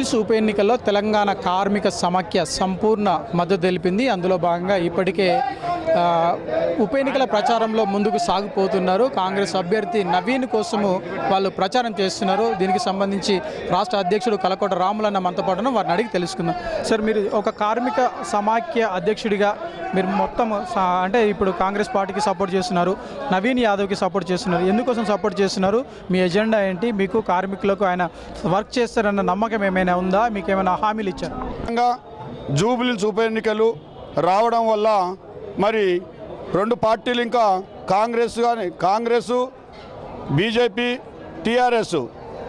జూబ్లీస్ ఉప ఎన్నికల్లో తెలంగాణ కార్మిక సమాఖ్య సంపూర్ణ మద్దతు తెలిపింది. అందులో భాగంగా ఇప్పటికే ఉప ఎన్నికల ప్రచారంలో ముందుకు సాగిపోతున్నారు. కాంగ్రెస్ అభ్యర్థి నవీన్ కోసము వాళ్ళు ప్రచారం చేస్తున్నారు. దీనికి సంబంధించి రాష్ట్ర అధ్యక్షుడు కలకోట రాములన్న మనతో పాటు వారిని అడిగి తెలుసుకుందాం. సార్ మీరు ఒక కార్మిక సమాఖ్య అధ్యక్షుడిగా మీరు మొత్తం అంటే ఇప్పుడు కాంగ్రెస్ పార్టీకి సపోర్ట్ చేస్తున్నారు నవీన్ యాదవ్కి సపోర్ట్ చేస్తున్నారు. ఎందుకోసం సపోర్ట్ చేస్తున్నారు? మీ ఎజెండా ఏంటి? మీకు కార్మికులకు ఆయన వర్క్ చేస్తారన్న నమ్మకం ఏమైనా ఉందా? మీకు ఏమైనా హామీలు ఇచ్చారు? ముఖ్యంగా జూబిలీస్ ఉప ఎన్నికలు రావడం వల్ల మరి రెండు పార్టీలు ఇంకా కాంగ్రెస్ కానీ కాంగ్రెస్ బీజేపీ టీఆర్ఎస్.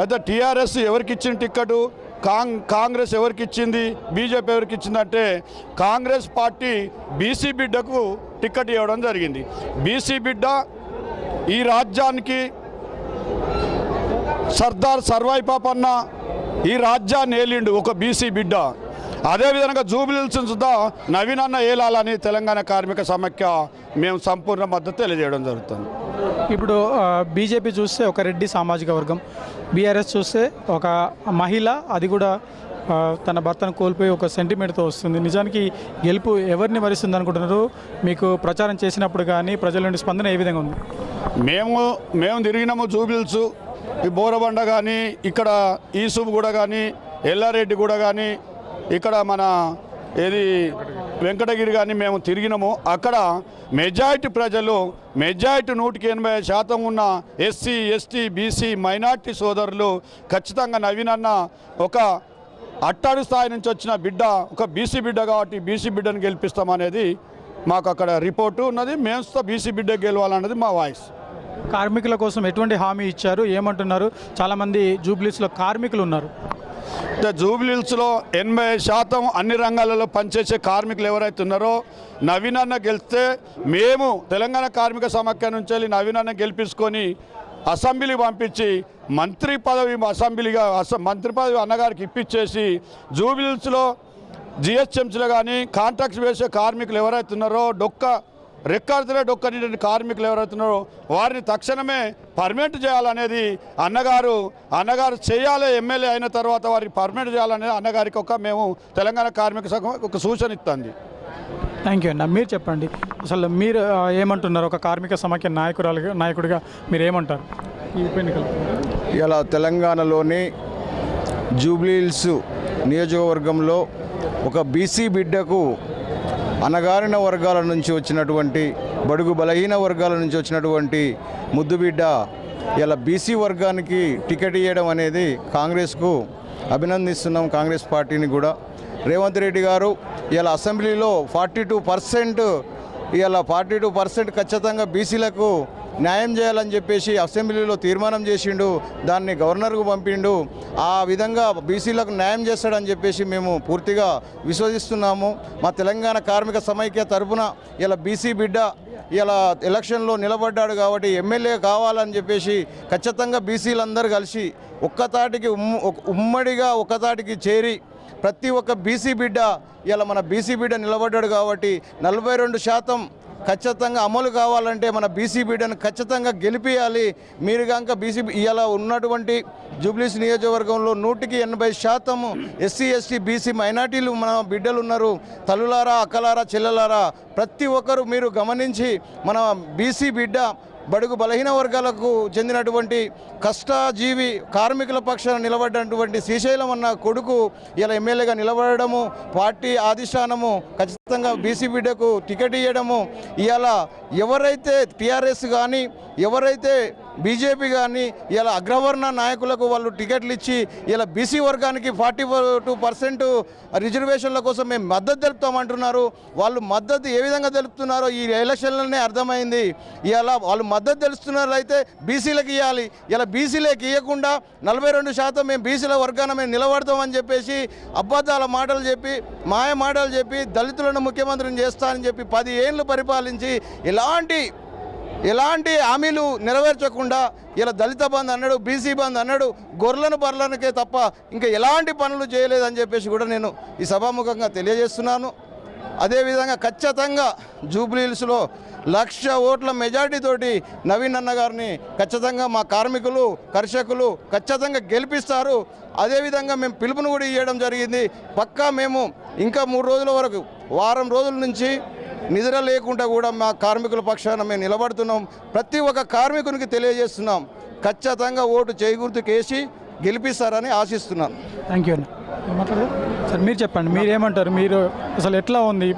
అయితే టీఆర్ఎస్ ఎవరికి ఇచ్చిన టిక్కెట్? కాంగ్ కాంగ్రెస్ ఎవరికి ఇచ్చింది? బీజేపీ ఎవరికి ఇచ్చిందంటే కాంగ్రెస్ పార్టీ బీసీ బిడ్డకు టిక్కెట్ ఇవ్వడం జరిగింది. బీసీ బిడ్డ ఈ రాజ్యానికి సర్దార్ సర్వాయి పాపన్న ఈ రాజ్యాన్ని ఏలిండు ఒక బీసీ బిడ్డ. అదేవిధంగా జూబిలీల్స్ సుద్ధా నవీన్ అన్న ఏలాలని తెలంగాణ కార్మిక సమాఖ్య మేము సంపూర్ణ మద్దతు తెలియజేయడం జరుగుతుంది. ఇప్పుడు బీజేపీ చూస్తే ఒక రెడ్డి సామాజిక వర్గం. బీఆర్ఎస్ చూస్తే ఒక మహిళ అది కూడా తన భర్తను కోల్పోయి ఒక సెంటిమెంట్తో వస్తుంది. నిజానికి గెలుపు ఎవరిని వరిస్తుంది అనుకుంటున్నారు? మీకు ప్రచారం చేసినప్పుడు కానీ ప్రజల నుండి స్పందన ఏ విధంగా ఉంది? మేము మేము తిరిగినాము జూబిల్స్ ఈ బోరబండ కానీ ఇక్కడ ఈసుబ్ కానీ ఎల్లారెడ్డి కూడా కానీ ఇక్కడ మన ఏది వెంకటగిరి కానీ మేము తిరిగినాము. అక్కడ మెజారిటీ ప్రజలు మెజారిటీ నూటికి ఎనభై శాతం ఉన్న ఎస్సీ ఎస్టీ బీసీ మైనార్టీ సోదరులు ఖచ్చితంగా నవీనన్న ఒక అట్టాడు స్థాయి నుంచి వచ్చిన బిడ్డ ఒక బీసీ బిడ్డ కాబట్టి బీసీ బిడ్డను గెలిపిస్తామనేది మాకు అక్కడ రిపోర్టు ఉన్నది. మేము బీసీ బిడ్డ గెలవాలన్నది మా వాయిస్. కార్మికుల కోసం ఎటువంటి హామీ ఇచ్చారు? ఏమంటున్నారు? చాలామంది జూబ్లీస్లో కార్మికులు ఉన్నారు జూబ్లీస్లో ఎనభై శాతం అన్ని రంగాలలో పనిచేసే కార్మికులు ఎవరైతే ఉన్నారో నవీనన్న గెలిస్తే మేము తెలంగాణ కార్మిక సమాఖ్య నుంచి వెళ్ళి నవీనన్న గెలిపించుకొని అసెంబ్లీ పంపించి మంత్రి పదవి అసెంబ్లీగా మంత్రి పదవి అన్నగారికి ఇప్పించేసి జూబ్లీస్లో జిహెచ్ఎంసీలో కానీ కాంట్రాక్ట్స్ వేసే కార్మికులు ఎవరైతే ఉన్నారో డొక్క రెక్కాడితే డొక్కని కార్మికులు ఎవరైతే ఉన్నారో వారిని తక్షణమే పర్మనెంట్ చేయాలనేది అన్నగారు అన్నగారు చేయాలి ఎమ్మెల్యే అయిన తర్వాత వారికి పర్మనెంట్ చేయాలనేది అన్నగారికి ఒక మేము తెలంగాణ కార్మిక సంఘం ఒక సూచన ఇస్తుంది థ్యాంక్ యూ అన్న. మీరు చెప్పండి. అసలు మీరు ఏమంటున్నారు? ఒక కార్మిక సమాఖ్య నాయకురాలుగా నాయకుడిగా మీరు ఏమంటారు? ఈ ఉప ఎన్నికలు. ఇలా తెలంగాణలోని జూబ్లీహిల్స్ నియోజకవర్గంలో ఒక బీసీ బిడ్డకు అణగారిన వర్గాల నుంచి వచ్చినటువంటి బడుగు బలహీన వర్గాల నుంచి వచ్చినటువంటి ముద్దుబిడ్డ ఇలా బీసీ వర్గానికి టికెట్ ఇవ్వడం అనేది కాంగ్రెస్కు అభినందిస్తున్నాం కాంగ్రెస్ పార్టీని కూడా. రేవంత్ రెడ్డి గారు ఇలా అసెంబ్లీలో ఫార్టీ టూ పర్సెంట్ ఇలా ఫార్టీ టూ పర్సెంట్ ఖచ్చితంగా బీసీలకు న్యాయం చేయాలని చెప్పేసి అసెంబ్లీలో తీర్మానం చేసిండు దాన్ని గవర్నర్కు పంపిండు. ఆ విధంగా బీసీలకు న్యాయం చేస్తాడని చెప్పేసి మేము పూర్తిగా విశ్వసిస్తున్నాము. మా తెలంగాణ కార్మిక సమైక్య తరపున ఇలా బీసీ బిడ్డ ఇలా ఎలక్షన్లో నిలబడ్డాడు కాబట్టి ఎమ్మెల్యే కావాలని చెప్పేసి ఖచ్చితంగా బీసీలందరూ కలిసి ఒక్కతాటికి ఉమ్ ఒక- ఉమ్మడిగా ఒక్కతాటికి చేరి ప్రతి ఒక్క బీసీ బిడ్డ ఇలా మన బీసీ బిడ్డ నిలబడ్డాడు కాబట్టి నలభై రెండు శాతం ఖచ్చితంగా అమలు కావాలంటే మన బీసీ బిడ్డను ఖచ్చితంగా గెలిపియాలి. మీరు కనుక బీసీ ఇలా ఉన్నటువంటి జూబ్లీస్ నియోజకవర్గంలో నూటికి ఎనభై శాతం ఎస్సీ ఎస్టీ బీసీ మైనార్టీలు మన బిడ్డలు ఉన్నారు తల్లులారా అక్కలారా చెల్లెలారా ప్రతి ఒక్కరు మీరు గమనించి మన బీసీ బిడ్డ బడుగు బలహీన వర్గాలకు చెందినటువంటి కష్టజీవి కార్మికుల పక్షాన నిలబడినటువంటి శ్రీశైలం అన్న కొడుకు ఇలా ఎమ్మెల్యేగా నిలబడము పార్టీ ఆధిష్టానము ఖచ్చితంగా బీసీ బిడ్డకు టికెట్ ఇవ్వడము ఇవాళ ఎవరైతే టీఆర్ఎస్ కానీ ఎవరైతే బీజేపీ కానీ ఇలా అగ్రవర్ణ నాయకులకు వాళ్ళు టికెట్లు ఇచ్చి ఇలా బీసీ వర్గానికి ఫార్టీ టూ పర్సెంట్ రిజర్వేషన్ల కోసం మేము మద్దతు తెలుపుతామంటున్నారు. వాళ్ళు మద్దతు ఏ విధంగా తెలుపుతున్నారో ఈ ఎలక్షన్లనే అర్థమైంది. ఇలా వాళ్ళు మద్దతు తెలుస్తున్నారు అయితే బీసీలకు ఇవ్వాలి ఇలా బీసీలకు ఇవ్వకుండా నలభై రెండు శాతం మేము బీసీల వర్గాన మేము నిలబడతామని చెప్పేసి అబద్ధాల మాటలు చెప్పి మాయ మాటలు చెప్పి దళితులను ముఖ్యమంత్రిని చేస్తానని చెప్పి పది ఏళ్ళు పరిపాలించి ఇలాంటి ఎలాంటి హామీలు నెరవేర్చకుండా ఇలా దళిత బంద్ అన్నాడు బీసీ బంద్ అన్నాడు గొర్రెలను బర్రెలకే తప్ప ఇంకా ఎలాంటి పనులు చేయలేదని చెప్పేసి కూడా నేను ఈ సభాముఖంగా తెలియజేస్తున్నాను. అదేవిధంగా ఖచ్చితంగా జూబ్లీహిల్స్లో లక్ష ఓట్ల మెజార్టీతోటి నవీన్ అన్న గారిని ఖచ్చితంగా మా కార్మికులు కర్షకులు ఖచ్చితంగా గెలిపిస్తారు. అదేవిధంగా మేము పిలుపును కూడా ఇవ్వడం జరిగింది. పక్కా మేము ఇంకా మూడు రోజుల వరకు వారం రోజుల నుంచి నిద్ర లేకుండా కూడా మా కార్మికుల పక్షాన మేము నిలబడుతున్నాం. ప్రతి ఒక్క కార్మికునికి తెలియజేస్తున్నాం. ఖచ్చితంగా ఓటు చేకూర్తుకేసి గెలిపిస్తారని ఆశిస్తున్నాను థ్యాంక్ యూ సార్ మీరు చెప్పండి. మీరు ఏమంటారు మీరు అసలు ఎట్లా ఉంది?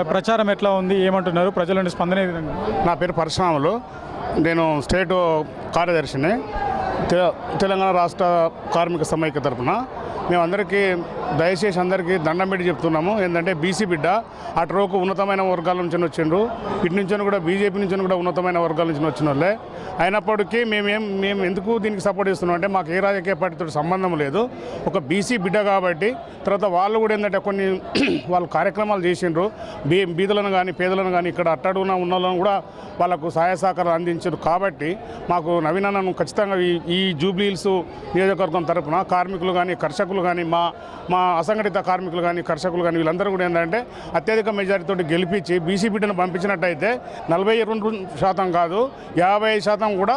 ప్రచారం ఎట్లా ఉంది? ఏమంటున్నారు? ప్రజల నుండి స్పందన? నా పేరు పరశురాములు. నేను స్టేట్ కార్యదర్శిని తె- తెలంగాణ రాష్ట్ర కార్మిక సమైక్య తరపున మేమందరికీ దయచేసి అందరికీ దండం పెట్టి చెప్తున్నాము. ఏంటంటే బీసీ బిడ్డ అటు ఉన్నతమైన వర్గాల నుంచి వచ్చిండ్రు. ఇటు నుంచి కూడా బీజేపీ నుంచి కూడా ఉన్నతమైన వర్గాల నుంచి వచ్చిన వాళ్ళే అయినప్పటికీ మేమేం మేము ఎందుకు దీనికి సపోర్ట్ చేస్తున్నాం అంటే మాకు ఏ రాజకీయ పార్టీతో సంబంధం లేదు. ఒక బీసీ బిడ్డ కాబట్టి తర్వాత వాళ్ళు కూడా ఏంటంటే కొన్ని వాళ్ళు కార్యక్రమాలు చేసిండ్రు. బీ బీదులను కానీ పేదలను కానీ ఇక్కడ అట్టడుగున ఉన్న వాళ్ళను కూడా వాళ్ళకు సహాయ సహకారాలు అందించారు కాబట్టి మాకు నవీనన్నను ఖచ్చితంగా ఈ ఈ జూబ్లీహిల్స్ నియోజకవర్గం తరపున కార్మికులు కానీ కర్షకులు కానీ మా మా అసంఘటిత కార్మికులు కానీ కర్షకులు కానీ వీళ్ళందరూ కూడా ఏంటంటే అత్యధిక మెజారిటీతో గెలిపించి బీసీ బిడ్డను పంపించినట్టయితే నలభై రెండు శాతం కాదు యాభై ఐదు శాతం కూడా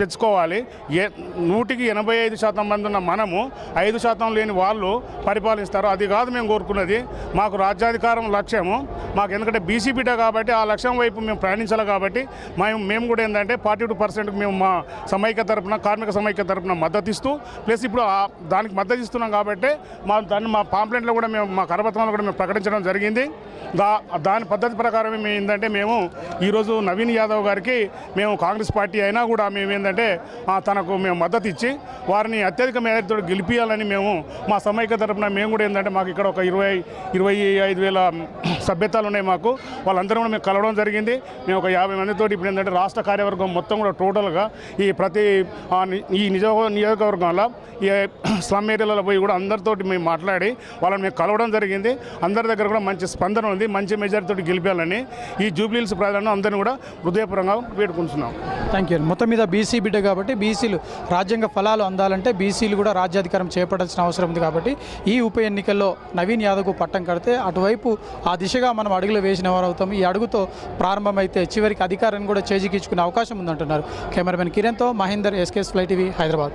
తెచ్చుకోవాలి. ఏ నూటికి ఎనభై ఐదు శాతం మంది ఉన్న మనము ఐదు శాతం లేని వాళ్ళు పరిపాలిస్తారు అది కాదు మేము కోరుకున్నది. మాకు రాజ్యాధికారం లక్ష్యము. మాకు ఎందుకంటే బీసీ బిడ్డ కాబట్టి ఆ లక్ష్యం వైపు మేము ప్రయాణించాలి కాబట్టి మేము మేము కూడా ఏంటంటే ఫార్టీ టూ పర్సెంట్ మేము మా సమైక్య తరపున కార్మిక సమైక్య తరపున మద్దతు ఇస్తూ ప్లస్ ఇప్పుడు దానికి మద్దతు చేస్తున్నాం కాబట్టి మా దాన్ని మా పాంప్లెంట్లో కూడా మేము మా కరపత్రంలో కూడా మేము ప్రకటించడం జరిగింది. దా దాని పద్ధతి ప్రకారం మేము ఏంటంటే మేము ఈరోజు నవీన్ యాదవ్ గారికి మేము కాంగ్రెస్ పార్టీ అయినా కూడా మేము ఏంటంటే తనకు మేము మద్దతు ఇచ్చి వారిని అత్యధిక మేరతో గెలిపించాలని మేము మా సమైక్య తరపున మేము కూడా ఏంటంటే మాకు ఇక్కడ ఒక ఇరవై ఇరవై ఐదు వేల సభ్యతలు ఉన్నాయి మాకు. వాళ్ళందరూ కూడా మేము కలవడం జరిగింది. మేము ఒక యాభై మందితో ఇప్పుడు ఏంటంటే రాష్ట్ర కార్యవర్గం మొత్తం కూడా టోటల్గా ఈ ప్రతి ఈ నిజ నియోజకవర్గంలో ఈ స్లమ్ ఏరియాలలో పోయి కూడా అందరితోటి మేము మాట్లాడి వాళ్ళని మేము కలవడం జరిగింది. అందరి దగ్గర కూడా మంచి స్పందన ఉంది మంచి మెజారిటీతో గెలిపాలని ఈ జూబ్లీహిల్స్ ప్రజలను అందరినీ కూడా హృదయపూర్వకంగా వేడుకుంటున్నాం. థ్యాంక్ యూ మొత్తం మీద బీసీ బిడ్డ కాబట్టి బీసీలు రాజ్యాంగ ఫలాలు అందాలంటే బీసీలు కూడా రాజ్యాధికారం చేపట్టాల్సిన అవసరం ఉంది కాబట్టి ఈ ఉప ఎన్నికల్లో నవీన్ యాదవ్కు పట్టం కడితే అటువైపు ఆ దిశగా మనం అడుగులు వేసిన వారు అవుతాం ఈ అడుగుతో ప్రారంభమైతే చివరికి అధికారాన్ని కూడా చేజిక్కించుకునే అవకాశం ఉందంటున్నారు. Cameraman కిరణ్తో Mahender SKS fly TV Hyderabad.